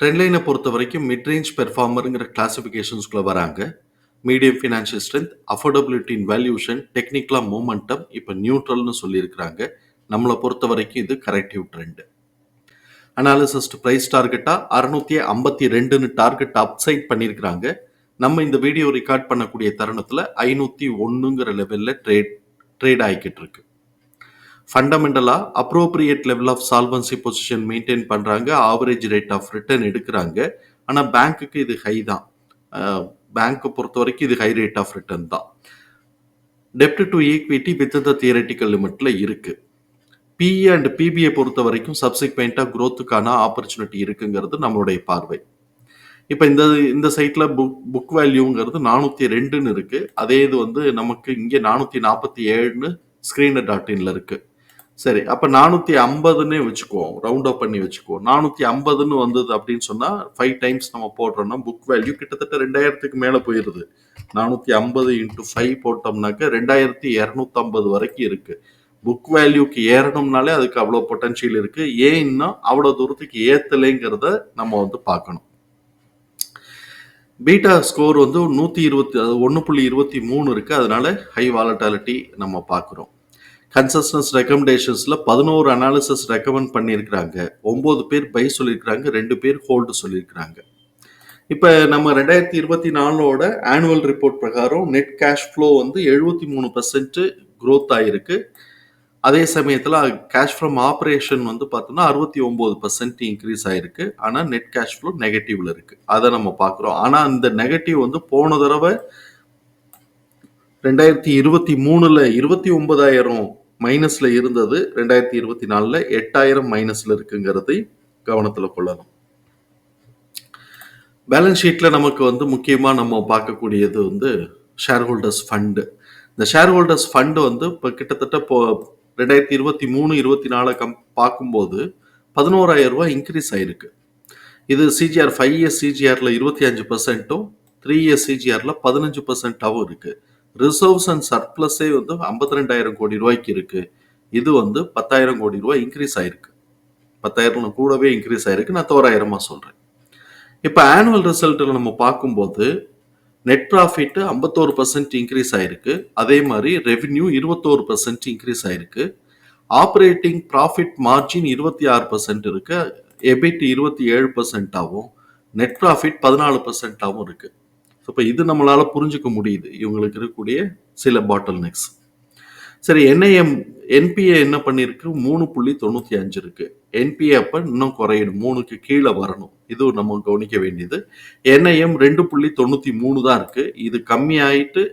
ட்ரெண்ட்லைனை பொறுத்த வரைக்கும் மிட்ரேஞ்ச் பெர்ஃபார்மருங்கிற கிளாசிஃபிகேஷன்ஸ்குள்ளே வராங்க. Medium financial strength affordability in valuation டெக்னிக்கலாக மூமெண்டம் இப்போ நியூட்ரல்னு சொல்லியிருக்கிறாங்க. நம்மளை பொறுத்த வரைக்கும் இது கரெக்டிவ் ட்ரெண்டு அனாலிசிஸ்ட் ப்ரைஸ் டார்கெட்டாக அறுநூத்தி ஐம்பத்தி ரெண்டுன்னு டார்கெட் அப்சைட் பண்ணியிருக்கிறாங்க. நம்ம இந்த வீடியோ ரெக்கார்ட் பண்ணக்கூடிய தருணத்தில் ஐநூற்றி ஒன்றுங்கிற லெவலில் ட்ரேட் ட்ரேட் ஆகிக்கிட்டு இருக்கு. ஃபண்டமெண்டலாக appropriate level of solvency position maintain பண்ணுறாங்க ஆவரேஜ் ரேட் ஆஃப் ரிட்டர்ன் எடுக்கிறாங்க. ஆனால் பேங்க்குக்கு இது ஹை தான். பேங்க்கை பொறுத்த வரைக்கும் இது ஹை ரேட் ஆஃப் ரிட்டர்ன் தான். டெப்ட் to equity with the theoretical லிமிட்டில் இருக்குது பிஇ அண்ட் பிபிஐ பொறுத்த வரைக்கும் சப்சிக்வெண்ட்டாக க்ரோத்துக்கான ஆப்பர்ச்சுனிட்டி இருக்குங்கிறது நம்மளுடைய பார்வை. இப்போ இந்த இந்த சைட்டில் புக் புக் வேல்யூங்கிறது நானூற்றி ரெண்டுன்னு இருக்குது அதே இது வந்து நமக்கு இங்கே நானூற்றி நாற்பத்தி ஏழுன்னு ஸ்க்ரீனர் டாட் இன்ல இருக்குது சரி அப்போ நானூற்றி ஐம்பதுன்னே வச்சுக்குவோம் ரவுண்ட் அப் பண்ணி வச்சுக்குவோம் நானூற்றி ஐம்பதுன்னு வந்தது அப்படின்னு சொன்னால் ஃபைவ் டைம்ஸ் நம்ம போடுறோம்னா புக் வேல்யூ கிட்டத்தட்ட ரெண்டாயிரத்துக்கு மேலே போயிடுது நானூற்றி ஐம்பது இன்ட்டு ஃபைவ் போட்டோம்னாக்க ரெண்டாயிரத்தி இரநூத்தம்பது வரைக்கும் இருக்குது புக் வேல்யூக்கு ஏறணும்னாலே அதுக்கு அவ்வளோ பொட்டன்ஷியல் இருக்குது ஏன் இன்னும் அவ்வளோ தூரத்துக்கு ஏற்றலைங்கிறத நம்ம வந்து பார்க்கணும். பீட்டா ஸ்கோர் வந்து நூற்றி இருபத்தி ஒன்று புள்ளி இருபத்தி மூணு இருக்குது அதனால ஹை வாலட்டாலிட்டி நம்ம பார்க்குறோம். கன்சஸ்டன்ஸ் ரெக்கமெண்டேஷன்ஸில் பதினோரு அனாலிசிஸ் ரெக்கமெண்ட் பண்ணியிருக்கிறாங்க. ஒம்பது பேர் பை சொல்லியிருக்கிறாங்க ரெண்டு பேர் ஹோல்டு சொல்லியிருக்கிறாங்க. இப்போ நம்ம ரெண்டாயிரத்தி இருபத்தி நாலோட ஆனுவல் ரிப்போர்ட் பிரகாரம் நெட் கேஷ் ஃப்ளோ வந்து எழுபத்தி மூணு பர்சன்ட் க்ரோத் ஆகிருக்கு அதே சமயத்தில் கேஷ் ஃப்ரம் ஆப்ரேஷன் வந்து பார்த்தோம்னா அறுபத்தி ஒம்பது பர்சன்ட் இன்க்ரீஸ் ஆயிருக்கு. ஆனால் நெட் கேஷ் ஃப்ளோ நெகட்டிவ்ல இருக்கு. அதை நம்ம பார்க்குறோம். ஆனால் இந்த நெகட்டிவ் வந்து போன தடவை ரெண்டாயிரத்தி இருபத்தி மூணுல இருபத்தி ஒன்பதாயிரம் மைனஸில் இருந்தது ரெண்டாயிரத்தி இருபத்தி நாலில் எட்டாயிரம் மைனஸில் இருக்குங்கிறதை கவனத்தில் கொள்ளணும். பேலன்ஸ் ஷீட்டில் நமக்கு வந்து முக்கியமாக நம்ம பார்க்கக்கூடியது வந்து ஷேர் ஹோல்டர்ஸ் ஃபண்டு இந்த ஷேர் ஹோல்டர்ஸ் ஃபண்டு வந்து இப்போ கிட்டத்தட்ட இப்போ ரெண்டாயிரத்தி இருபத்தி மூணு இருபத்தி நாலு கம் பார்க்கும்போது பதினோராயிரம் ரூபாய் இன்க்ரீஸ் ஆயிருக்கு. இது சிஜிஆர் ஃபைவ் இயர்ஸ் சிஜிஆரில் இருபத்தி அஞ்சு பர்சன்ட்டும் த்ரீ இயர்ஸ் சிஜிஆரில் பதினஞ்சு பர்சன்ட்டாகவும் இருக்குது ரிசர்வ்ஸ் அண்ட் சர்ப்ளஸே வந்து ஐம்பத்தி ரெண்டாயிரம் கோடி ரூபாய்க்கு இருக்குது இது வந்து பத்தாயிரம் கோடி ரூபாய் இன்க்ரீஸ் ஆயிருக்கு. பத்தாயிரம் கூடவே இன்க்ரீஸ் ஆயிருக்கு. நான் தோராயிரமாக சொல்கிறேன் இப்போ ஆனுவல் ரிசல்ட்டில் நம்ம பார்க்கும்போது நெட் ப்ராஃபிட்டு ஐம்பத்தோரு பர்சன்ட் இன்க்ரீஸ் ஆயிருக்கு. அதே மாதிரி ரெவின்யூ இருபத்தோரு பர்சன்ட் இன்க்ரீஸ் ஆயிருக்கு. ஆப்ரேட்டிங் ப்ராஃபிட் மார்ஜின் இருபத்தி ஆறு பர்சன்ட் இருக்கு. எபிட் இருபத்தி ஏழு பர்சன்டாகவும் நெட் ப்ராஃபிட் பதினாலு பர்சன்டாகவும் இருக்குது இப்போ இது நம்மளால புரிஞ்சுக்க முடியுது. இவங்களுக்கு இருக்கக்கூடிய சில பாட்டில் நெக்ஸ் சரி என்ஐஎம் என்பிஏ என்ன பண்ணியிருக்கு மூணு புள்ளி தொண்ணூற்றி அஞ்சு இருக்கு. என்பிஏ அப்போ இன்னும் குறையணும். மூணுக்கு கீழே வரணும். இது நம்ம கவனிக்க வேண்டியது. என்ஐஎம் ரெண்டு புள்ளி தொண்ணூற்றி மூணு தான் இருக்கு. இது கம்மியாயிட்டு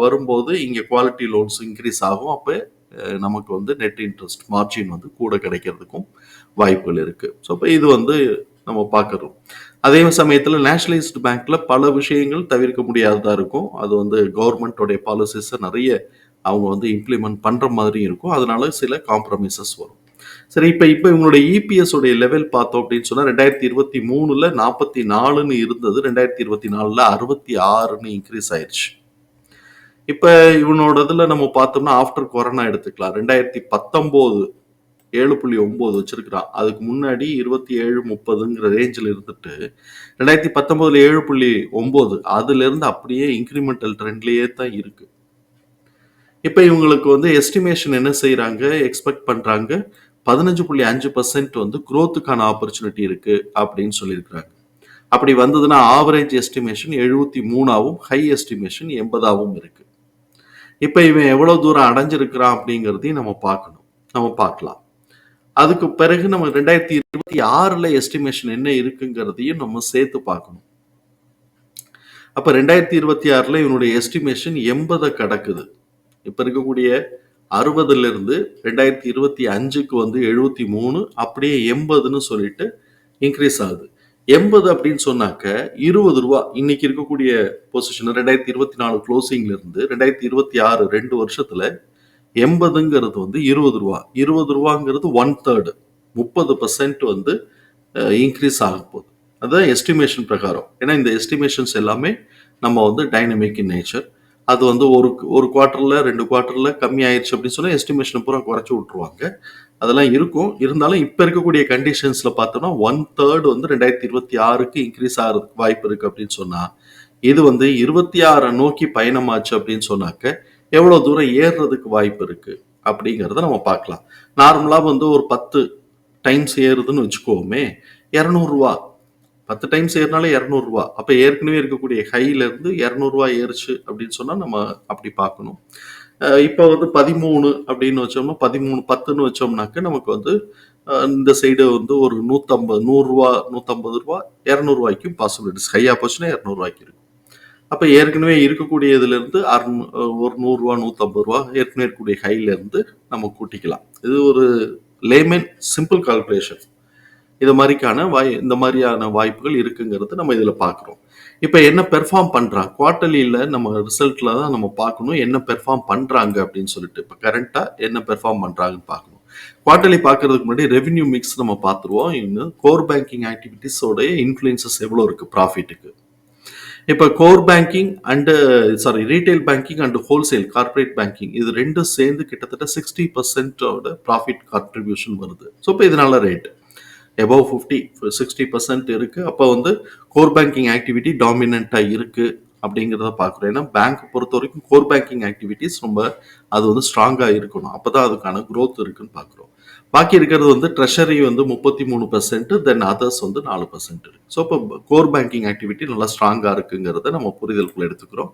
வரும்போது இங்கே குவாலிட்டி லோன்ஸ் இன்க்ரீஸ் ஆகும். அப்போ நமக்கு வந்து நெட் இன்ட்ரெஸ்ட் மார்ஜின் வந்து கூட கிடைக்கிறதுக்கும் வாய்ப்புகள் இருக்கு. ஸோ இப்போ இது வந்து நம்ம பார்க்குறோம். அதே சமயத்தில் நேஷனலைஸ்டு பேங்க்கில் பல விஷயங்கள் தவிர்க்க முடியாததாக இருக்கும். அது வந்து கவர்மெண்ட்டோடைய பாலிசிஸை நிறைய அவங்க வந்து இம்ப்ளிமெண்ட் பண்ணுற மாதிரி இருக்கும். அதனால சில காம்ப்ரமைசஸ் வரும். சரி இப்போ இப்போ இவங்களுடைய இபிஎஸ் உடைய லெவல் பார்த்தோம் அப்படின்னு சொன்னால் ரெண்டாயிரத்தி இருபத்தி மூணுல நாற்பத்தி நாலுன்னு இருந்தது. ரெண்டாயிரத்தி இருபத்தி நாலுல அறுபத்தி ஆறுன்னு இன்க்ரீஸ் ஆயிடுச்சு இப்போ இவனோட இதில் நம்ம பார்த்தோம்னா ஆஃப்டர் கொரோனா எடுத்துக்கலாம். ரெண்டாயிரத்தி பத்தொம்போது ஏழு புள்ளி ஒம்பது வச்சிருக்கிறான் அதுக்கு முன்னாடி இருபத்தி ஏழு முப்பதுங்கிற ரேஞ்சில் இருந்துட்டு ரெண்டாயிரத்தி பத்தொம்போதுல ஏழு புள்ளி ஒம்பது அதுலேருந்து அப்படியே இன்க்ரிமெண்டல் ட்ரெண்ட்லேயே தான் இருக்குது இப்போ இவங்களுக்கு வந்து எஸ்டிமேஷன் என்ன செய்கிறாங்க எக்ஸ்பெக்ட் பண்ணுறாங்க பதினஞ்சு புள்ளி அஞ்சு பர்சன்ட் வந்து குரோத்துக்கான ஆப்பர்ச்சுனிட்டி இருக்குது அப்படின்னு சொல்லியிருக்கிறாங்க. அப்படி வந்ததுன்னா ஆவரேஜ் எஸ்டிமேஷன் எழுபத்தி மூணாவும் ஹை எஸ்டிமேஷன் எண்பதாகவும் இருக்குது இப்போ இவன் எவ்வளோ தூரம் அடைஞ்சிருக்கிறான் அப்படிங்கிறதையும் நம்ம பார்க்கணும். நம்ம பார்க்கலாம். அதுக்கு பிறகு நம்ம ரெண்டாயிரத்தி இருபத்தி ஆறுல எஸ்டிமேஷன் என்ன இருக்குங்கிறதையும் நம்ம சேர்த்து பார்க்கணும். அப்ப ரெண்டாயிரத்தி இருபத்தி ஆறுல இவனுடைய எஸ்டிமேஷன் எண்பதை கடக்குது. இப்ப இருக்கக்கூடிய அறுபதுல இருந்து ரெண்டாயிரத்தி இருபத்தி அஞ்சுக்கு வந்து எழுபத்தி மூணு அப்படியே எண்பதுன்னு சொல்லிட்டு இன்க்ரீஸ் ஆகுது. எண்பது அப்படின்னு சொன்னாக்க இருபது ரூபா இன்னைக்கு இருக்கக்கூடிய பொசிஷன் ரெண்டாயிரத்தி இருபத்தி நாலு க்ளோசிங்ல இருந்து ரெண்டாயிரத்தி இருபத்தி ஆறு ரெண்டு வருஷத்துல எண்பதுங்கிறது வந்து இருபது ரூபா. இருபது ரூபாங்கிறது ஒன் தேர்டு முப்பது பர்சன்ட் வந்து இன்க்ரீஸ் ஆக போகுது. அதுதான் எஸ்டிமேஷன் பிரகாரம். ஏன்னா இந்த எஸ்டிமேஷன்ஸ் எல்லாமே நம்ம வந்து டைனமிக் இன் நேச்சர் அது வந்து ஒரு ஒரு குவார்ட்டரில் ரெண்டு குவார்ட்டரில் கம்மி ஆயிடுச்சு அப்படின்னு சொன்னால் எஸ்டிமேஷன் பூரா குறைச்சி விட்ருவாங்க அதெல்லாம் இருக்கும். இருந்தாலும் இப்போ இருக்கக்கூடிய கண்டிஷன்ஸில் பார்த்தோம்னா ஒன் தேர்ட் வந்து ரெண்டாயிரத்தி இருபத்தி ஆறுக்கு இன்க்ரீஸ் ஆகிறதுக்கு வாய்ப்பு இருக்குது அப்படின்னு சொன்னால் இது வந்து இருபத்தி ஆறை நோக்கி பயணமாச்சு அப்படின்னு சொன்னாக்க எவ்வளோ தூரம் ஏறுறதுக்கு வாய்ப்பு இருக்குது அப்படிங்கிறத நம்ம பார்க்கலாம். நார்மலாக வந்து ஒரு பத்து டைம்ஸ் ஏறுதுன்னு வச்சுக்கோமே இரநூறுவா. பத்து டைம்ஸ் ஏறினாலே இரநூறுவா. அப்போ ஏற்கனவே இருக்கக்கூடிய ஹையிலேருந்து இரநூறுவா ஏறுச்சு அப்படின்னு சொன்னால் நம்ம அப்படி பார்க்கணும். இப்போ வந்து பதிமூணு அப்படின்னு வச்சோம்னா பதிமூணு பத்துன்னு வச்சோம்னாக்க நமக்கு வந்து இந்த சைடு வந்து ஒரு நூற்றம்பது நூறுரூவா நூற்றம்பது ரூபா இரநூறுவாய்க்கும் பாசிபிலிட்டிஸ் ஹையாக போச்சுன்னா இரநூறுவாய்க்கு இருக்கும். அப்போ ஏற்கனவே இருக்கக்கூடியதுலேருந்து அறுநூ ஒரு நூறுரூவா நூற்றம்பது ரூபா ஏற்கனவே இருக்கக்கூடிய ஹைலேருந்து நம்ம கூட்டிக்கலாம். இது ஒரு லேமேன் சிம்பிள் கால்குலேஷன். இது மாதிரிக்கான வாய் இந்த மாதிரியான வாய்ப்புகள் இருக்குங்கிறது நம்ம இதில் பார்க்குறோம் இப்போ என்ன பெர்ஃபார்ம் பண்ணுறான் குவார்ட்டர்லியில் நம்ம ரிசல்ட்டில் தான் நம்ம பார்க்கணும் என்ன பெர்ஃபார்ம் பண்ணுறாங்க அப்படின்னு சொல்லிட்டு இப்போ கரண்ட்டாக என்ன பெர்ஃபார்ம் பண்ணுறாங்கன்னு பார்க்கணும் குவார்ட்டர்லி பார்க்கறதுக்கு முன்னாடி ரெவென்யூ மிக்ஸ் நம்ம பார்த்துருவோம் இன்னும் கோர் பேங்கிங் ஆக்டிவிட்டீஸோடைய இன்ஃப்ளூயன்சஸ் எவ்வளோ இருக்குது ப்ராஃபிட்டுக்கு? இப்போ core banking and sorry retail banking and wholesale corporate banking இது ரெண்டும் சேர்ந்து கிட்டத்தட்ட சிக்ஸ்டி பர்சன்டோட ப்ராஃபிட் கான்ட்ரிபியூஷன் வருது. ஸோ இப்போ இதனால rate above fifty sixty percent இருக்கு. அப்போ வந்து கோர் பேங்கிங் ஆக்டிவிட்டி டாமினண்ட்டாக இருக்கு அப்படிங்கிறத பார்க்குறோம். ஏன்னா பேங்க் பொறுத்த வரைக்கும் கோர் பேங்கிங் ஆக்டிவிட்டிஸ் ரொம்ப அது வந்து ஸ்ட்ராங்காக இருக்கணும். அப்போ தான் அதுக்கான க்ரோத் இருக்குன்னு பார்க்குறோம். பாக்கி இருக்கிறது வந்து ட்ரெஷரி வந்து முப்பத்தி மூணு பர்சன்ட் தென் அதர்ஸ் வந்து நாலு பர்சன்ட் இருக்கு. ஸோ இப்போ கோர் பேங்கிங் ஆக்டிவிட்டி நல்லா ஸ்ட்ராங்காக இருக்குங்கிறத நம்ம புரிதலுக்குள்ள எடுத்துக்கிறோம்.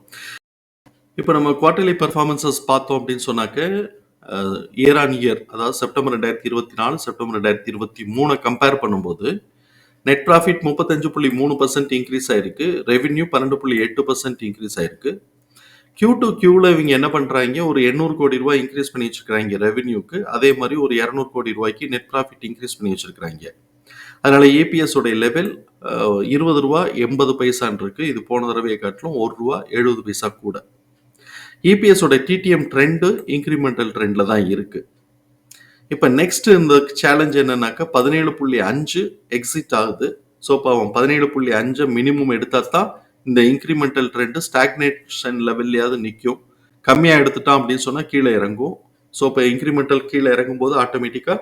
இப்போ நம்ம குவார்டர்லி பெர்ஃபார்மன்சஸ் பார்த்தோம் அப்படின்னு சொன்னாக்க இயர் ஆன் இயர் அதாவது செப்டம்பர் ரெண்டாயிரத்தி இருபத்தி நாலு செப்டம்பர் ரெண்டாயிரத்தி இருபத்தி மூணு கம்பேர் பண்ணும்போது நெட் ப்ராஃபிட் முப்பத்தஞ்சு புள்ளி மூணு பர்சன்ட் இன்க்ரீஸ் ஆயிருக்கு ரெவென்யூ பன்னெண்டு புள்ளி எட்டு பர்சன்ட் இன்க்ரீஸ் ஆயிருக்கு. கியூ டு கியூவில் இவங்க என்ன பண்ணுறாங்க ஒரு எண்ணூறு கோடி ரூபாய் இன்க்ரீஸ் பண்ணி வச்சுருக்காங்க ரெவென்யூக்கு அதே மாதிரி ஒரு இரநூறு கோடி ரூபாய்க்கு நெட் ப்ராஃபிட் இன்க்ரீஸ் பண்ணி வச்சிருக்காங்க அதனால் ஏபிஎஸ் உடைய லெவல் இருபது ரூபா எண்பது பைசான்ருக்கு இது போன தடவையை காட்டிலும் ஒரு ரூபா எழுபது பைசா கூட. இபிஎஸ் உடைய டிடிஎம் ட்ரெண்டு இன்க்ரிமெண்டல் ட்ரெண்டில் தான் இருக்குது இப்போ நெக்ஸ்ட் இந்த சேலஞ்ச் என்னன்னாக்கா பதினேழு புள்ளி அஞ்சு எக்ஸிட் ஆகுது. ஸோ இப்போ அவன் பதினேழு புள்ளி அஞ்சை மினிமம் எடுத்தால் தான் இந்த இன்க்ரிமெண்டல் ட்ரெண்டு ஸ்டாக்னேஷன் லெவல்லையாவது நிற்கும் கம்மியாக எடுத்துட்டான் அப்படின்னு சொன்னால் கீழே இறங்கும். ஸோ இப்போ இன்க்ரிமெண்டல் கீழே இறங்கும் போது ஆட்டோமேட்டிக்காக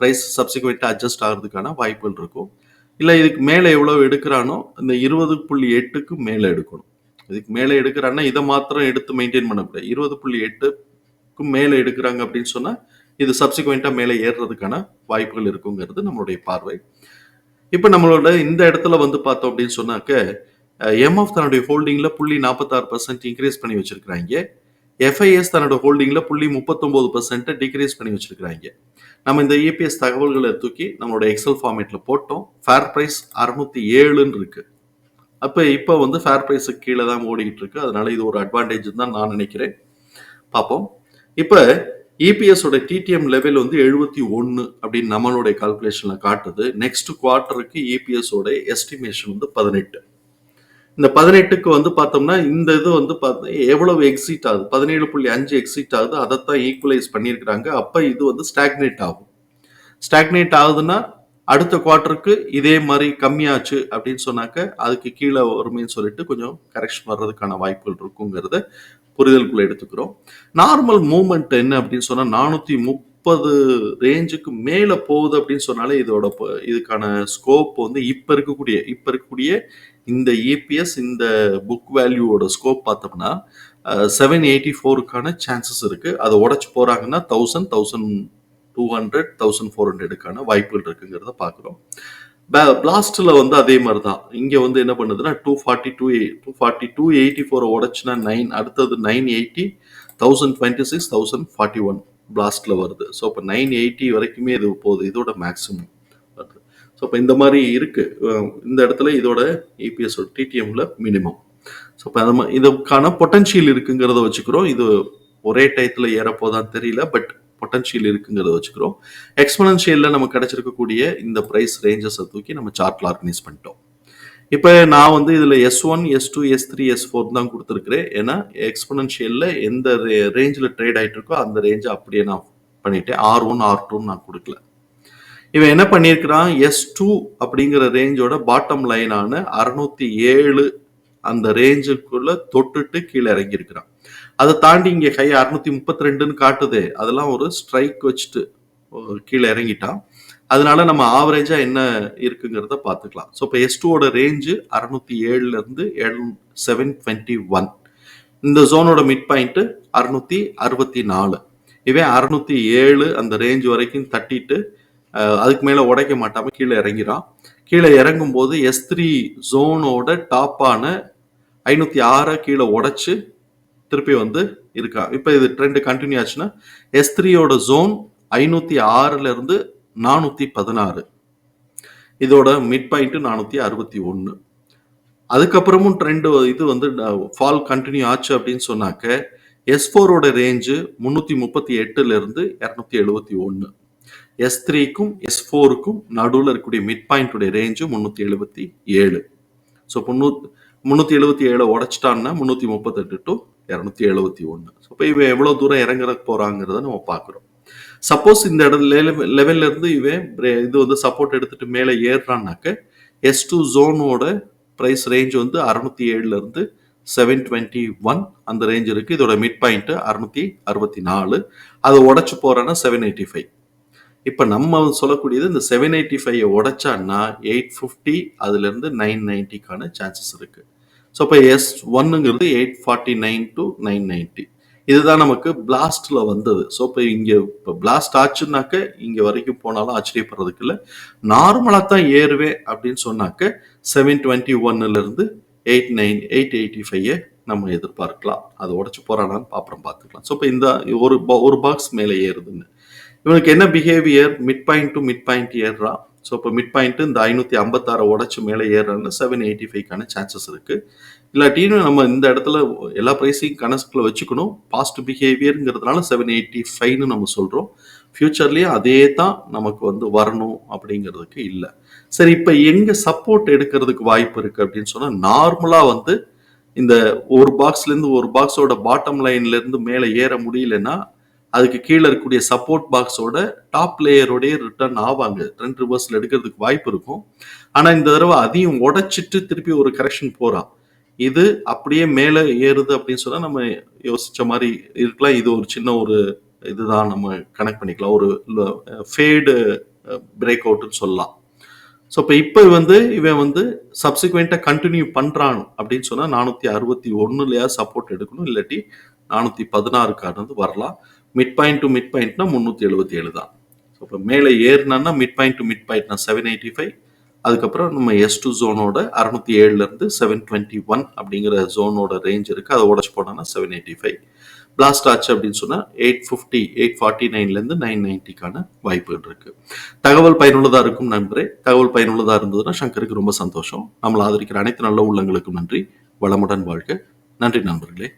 ப்ரைஸ் சப்சிக்வெண்ட்டாக அட்ஜஸ்ட் ஆகிறதுக்கான வாய்ப்புகள் இருக்கும். இல்லை இதுக்கு மேலே எவ்வளோ எடுக்கிறானோ இந்த இருபது புள்ளி எட்டுக்கு மேலே எடுக்கணும். இதுக்கு மேலே எடுக்கிறான்னா இதை மாத்திரம் எடுத்து மெயின்டைன் பண்ணக்கூடாது இருபது புள்ளி எட்டுக்கு மேலே எடுக்கிறாங்க அப்படின்னு சொன்னால் இது சப்சிக்வெண்ட்டாக மேலே ஏறுறதுக்கான வாய்ப்புகள் இருக்குங்கிறது நம்மளுடைய பார்வை. இப்போ நம்மளோட இந்த இடத்துல வந்து பார்த்தோம் அப்படின்னு சொன்னாக்க எம்எஃப் தன்னுடைய ஹோல்டிங்கில் புள்ளி நாற்பத்தாறு பர்சன்ட் இன்க்ரீஸ் பண்ணி வச்சுருக்கிறாங்க. எஃப்ஐஎஸ் தன்னோட ஹோல்டிங்கில் புள்ளி முப்பத்தொம்போது பர்சன்ட்டை டிக்ரீஸ் பண்ணி வச்சிருக்கிறாங்க. நம்ம இந்த இபிஎஸ் தகவல்களை தூக்கி நம்மளோட எக்ஸல் ஃபார்மேட்டில் போட்டோம். ஃபேர் ப்ரைஸ் அறுநூத்தி ஏழுன்னு இருக்குது அப்போ இப்போ வந்து ஃபேர் ப்ரைஸுக்கு கீழே தான் ஓடிக்கிட்டு இருக்கு. அதனால இது ஒரு அட்வான்டேஜ் தான் நான் நினைக்கிறேன். பார்ப்போம். இப்போ இபிஎஸோட டிடிஎம் லெவல் வந்து எழுபத்தி ஒன்று அப்படின்னு நம்மளுடைய கால்குலேஷனில் காட்டுது. நெக்ஸ்ட் குவார்ட்டருக்கு இபிஎஸோட எஸ்டிமேஷன் வந்து பதினெட்டு. இந்த பதினெட்டுக்கு வந்து பார்த்தோம்னா இந்த இது வந்து பார்த்து எவ்வளவு எக்ஸிட் ஆகுது? பதினேழு புள்ளி அஞ்சு எக்ஸிட் ஆகுது. அதைத்தான் ஈக்குவலைஸ் பண்ணியிருக்கிறாங்க. அப்போ இது வந்து ஸ்டாக்னேட் ஆகும். ஸ்டாக்னேட் ஆகுதுன்னா அடுத்த குவார்ட்டருக்கு இதே மாதிரி கம்மியாச்சு அப்படின்னு சொன்னாக்க அதுக்கு கீழே வருமேன்னு சொல்லிட்டு கொஞ்சம் கரெக்ஷன் வர்றதுக்கான வாய்ப்புகள் இருக்குங்கிறத புரிதலுக்குள்ள எடுத்துக்கிறோம். நார்மல் மூமெண்ட் என்ன அப்படின்னு சொன்னால் நானூற்றி முப்பது ரேஞ்சுக்கு மேலே போகுது அப்படின்னு சொன்னாலே இதோட இதுக்கான ஸ்கோப் வந்து இப்போ இருக்கக்கூடிய இப்போ இருக்கக்கூடிய இந்த இபிஎஸ் இந்த புக் வேல்யூவோட ஸ்கோப் பார்த்தோம்னா செவன் எயிட்டி ஃபோருக்கான சான்சஸ் இருக்குது அதை உடச்சி போகிறாங்கன்னா thousand thousand two hundred thousand four ஹண்ட்ரடுக்கான வாய்ப்புகள் இருக்குங்கிறத பார்க்குறோம். பிளாஸ்டில் வந்து அதே மாதிரி தான் இங்கே வந்து என்ன பண்ணுதுன்னா two forty two two forty two eighty ஃபோரை உடச்சுனா நைன் அடுத்தது nine eighty thousand twenty six thousand forty one பிளாஸ்டில் வருது. ஸோ இப்போ நைன் எயிட்டி வரைக்குமே இது போகுது. இதோட மேக்ஸிமம் ஸோ இப்போ இந்த மாதிரி இருக்குது இந்த இடத்துல இதோட இபிஎஸ் டிடிஎம்ல மினிமம் ஸோ இப்போ அந்த மாதிரி இதுக்கான பொட்டன்ஷியல் இருக்குங்கிறத வச்சுக்கிறோம். இது ஒரே டயத்தில் ஏறப்போதான்னு தெரியல பட் பொட்டன்ஷியல் இருக்குங்கிறத வச்சுக்கிறோம். எக்ஸ்பனன்ஷியலில் நம்ம கிடைச்சிருக்கக்கூடிய இந்த ப்ரைஸ் ரேஞ்சஸை தூக்கி நம்ம சார்ட்டில் ஆர்கனைஸ் பண்ணிட்டோம். இப்போ நான் வந்து இதில் S one S two S three S four தான் கொடுத்துருக்குறேன். ஏன்னா எக்ஸ்பனன்ஷியலில் எந்த ரேஞ்சில் ட்ரேட் ஆகிட்டு இருக்கோ அந்த ரேஞ்சை அப்படியே நான் பண்ணிட்டேன். ஆர் ஒன் ஆர் டூன்னு நான் கொடுக்கல. இவன் என்ன பண்ணியிருக்கிறான்? எஸ் டூ அப்படிங்கிற ரேஞ்சோட பாட்டம் லைனான அறுநூத்தி ஏழு அந்த ரேஞ்சுக்குள்ள தொட்டுட்டு கீழே இறங்கியிருக்கிறான். அதை தாண்டி இங்கே ஹை அறுநூத்தி முப்பத்தி ரெண்டுன்னு காட்டுதே. அதெல்லாம் ஒரு ஸ்ட்ரைக் வச்சுட்டு கீழே இறங்கிட்டான். அதனால நம்ம ஆவரேஜா என்ன இருக்குங்கிறத பார்த்துக்கலாம். ஸோ இப்போ எஸ் டூவோட ரேஞ்சு அறுநூத்தி ஏழுல இருந்து ஏழு செவன் டுவெண்ட்டி ஒன் இந்த ஜோனோட மிட் பாயிண்ட்டு அறுநூத்தி அறுபத்தி நாலு. இவன் அறுநூத்தி ஏழு அந்த ரேஞ்ச் வரைக்கும் தட்டிட்டு அதுக்கு மேலே உடைக்க மாட்டாம கீழே இறங்கிறான் கீழே இறங்கும் போது எஸ் த்ரீ ஜோனோட டாப்பான ஐநூத்தி ஆறை கீழே உடைச்சு திருப்பி வந்து இருக்கா. இப்போ இது ட்ரெண்டு கண்டினியூ ஆச்சுன்னா எஸ் த்ரீயோட ஜோன் ஐநூத்தி ஆறுல இருந்து நானூத்தி பதினாறு. இதோட மிட் பாயிண்ட் நானூத்தி அறுபத்தி ஒன்று அதுக்கப்புறமும் ட்ரெண்டு இது வந்து ஃபால் கண்டினியூ ஆச்சு அப்படின்னு சொன்னாக்க எஸ் ஃபோரோட ரேஞ்சு முந்நூற்றி முப்பத்தி எட்டுலேருந்து இரநூத்தி எழுபத்தி ஒன்று எஸ் த்ரீக்கும் எஸ் ஃபோருக்கும் நடுவில் இருக்கக்கூடிய மிட் பாயிண்ட்டுடைய ரேஞ்சு முந்நூற்றி எழுபத்தி ஏழு. ஸோ முந்நூத் முந்நூற்றி எழுபத்தி ஏழை உடச்சிட்டான்னா முந்நூற்றி முப்பத்தெட்டு டு இரநூத்தி எழுபத்தி ஒன்று. ஸோ இப்போ இவன் எவ்வளோ தூரம் இறங்குற போகிறாங்கிறத நம்ம பார்க்குறோம். சப்போஸ் இந்த இடத்துல லெவல்ல இருந்து இவன் இது வந்து சப்போர்ட் எடுத்துட்டு மேலே ஏறுறான்னாக்க எஸ் டூ ஜோனோட ப்ரைஸ் ரேஞ்ச் வந்து அறுநூத்தி ஏழுல இருந்து செவன் டுவெண்ட்டி ஒன் அந்த ரேஞ்ச் இருக்கு. இதோட மிட் பாயிண்ட் அறுநூத்தி அறுபத்தி நாலு. அதை உடச்சி போறேன்னா செவன் எயிட்டி ஃபைவ் இப்போ நம்ம சொல்லக்கூடியது இந்த செவன் எயிட்டி ஃபைவ் உடைச்சான்னா எயிட் ஃபிஃப்டி அதுலேருந்து நைன் நைன்ட்டிக்கான சான்சஸ் இருக்குது ஸோ இப்போ S ஒன்னுங்கிறது eight forty nine to nine ninety இதுதான் நமக்கு பிளாஸ்டில் வந்தது. ஸோ இப்போ இங்கே இப்போ பிளாஸ்ட் ஆச்சுனாக்க இங்கே வரைக்கும் போனாலும் ஆச்சரியப்படுறதுக்கு இல்லை. நார்மலாக தான் ஏறுவேன் அப்படின்னு சொன்னாக்க seven twenty ஒன்னுலேருந்து eight nine eight eighty five நம்ம எதிர்பார்க்கலாம். அதை உடச்சி போகிறானான்னு பாப்புறம் பார்த்துக்கலாம் ஸோ இப்போ இந்த ஒரு ஒரு பாக்ஸ் மேலே ஏறுதுன்னு. இவனுக்கு என்ன behaviour mid point to mid point ஏறுறான் so இப்போ மிட் பாயிண்ட் இந்த ஐநூற்றி ஐம்பத்தாறை உடச்சு மேலே ஏறுறான்னு செவன் எயிட்டி ஃபைவ்க்கான சான்சஸ் இருக்குது இல்லாட்டின்னு நம்ம இந்த இடத்துல எல்லா ப்ரைஸையும் கணக்குல வச்சுக்கணும். பாஸ்ட் பிஹேவியருங்கிறதுனால செவன் எயிட்டி ஃபைவ்னு நம்ம சொல்கிறோம் ஃப்யூச்சர்லேயும் அதே தான் நமக்கு வந்து வரணும் அப்படிங்கிறதுக்கு இல்லை. சரி இப்போ எங்கே சப்போர்ட் எடுக்கிறதுக்கு வாய்ப்பு இருக்குது அப்படின்னு சொன்னால் நார்மலாக வந்து இந்த ஒரு பாக்ஸ்லேருந்து ஒரு பாக்ஸோட பாட்டம் லைன்லேருந்து மேலே ஏற முடியலன்னா அதுக்கு கீழே இருக்கக்கூடிய சப்போர்ட் பாக்ஸோட டாப் லேயரோடய ரிட்டர்ன் ஆவாங்க. ட்ரெண்ட் ரிவர்ஸில் எடுக்கிறதுக்கு வாய்ப்பு இருக்கும். ஆனால் இந்த தடவை அதையும் உடைச்சிட்டு திருப்பி ஒரு கரெக்ஷன் போகிறான் இது அப்படியே மேலே ஏறுது அப்படின்னு சொன்னால் நம்ம யோசிச்ச மாதிரி இருக்கலாம். இது ஒரு சின்ன ஒரு இதுதான் நம்ம கனெக்ட் பண்ணிக்கலாம். ஒரு ஃபேடு பிரேக் அவுட்னு சொல்லலாம். ஸோ இப்போ இப்போ வந்து இவன் வந்து சப்சிக்வெண்ட்டாக கண்டினியூ பண்ணுறான் அப்படின்னு சொன்னால் நானூற்றி அறுபத்தி ஒன்றுலையா சப்போர்ட் எடுக்கணும். இல்லாட்டி நானூற்றி பதினாறுக்கானது வரலாம். மிட் பாயிண்ட் டு மிட் பாயிண்ட்னா முந்நூற்றி எழுபத்தி ஏழு தான். ஸோ இப்போ மேலே ஏறினான்னா மிட் பாயிண்ட் டு மிட் பாயிண்ட்னா செவன் எயிட்டி ஃபைவ் அதுக்கப்புறம் நம்ம எஸ் டூ ஜோனோட அறுநூத்தி ஏழுலேருந்து செவன் டுவெண்ட்டி ஒன் அப்படிங்கிற ஜோனோட ரேஞ்ச் இருக்குது அதை உடச்சு போனோன்னா செவன் எயிட்டி ஃபைவ் பிளாஸ்ட் ஆச்சு அப்படின்னு சொன்னால் எயிட் ஃபிஃப்டி எயிட் ஃபார்ட்டி நைன்லேருந்து நைன் நைன்ட்டிக்கான வாய்ப்புகள் இருக்குது தகவல் பயனுள்ளதாக இருக்கும் நண்பரே. தகவல் பயனுள்ளதாக இருந்ததுன்னா சங்கருக்கு ரொம்ப சந்தோஷம். நம்மளை ஆதரிக்கிற அனைத்து நல்ல உள்ளங்களுக்கும் நன்றி. வளமுடன் வாழ்க. நன்றி நண்பர்களே.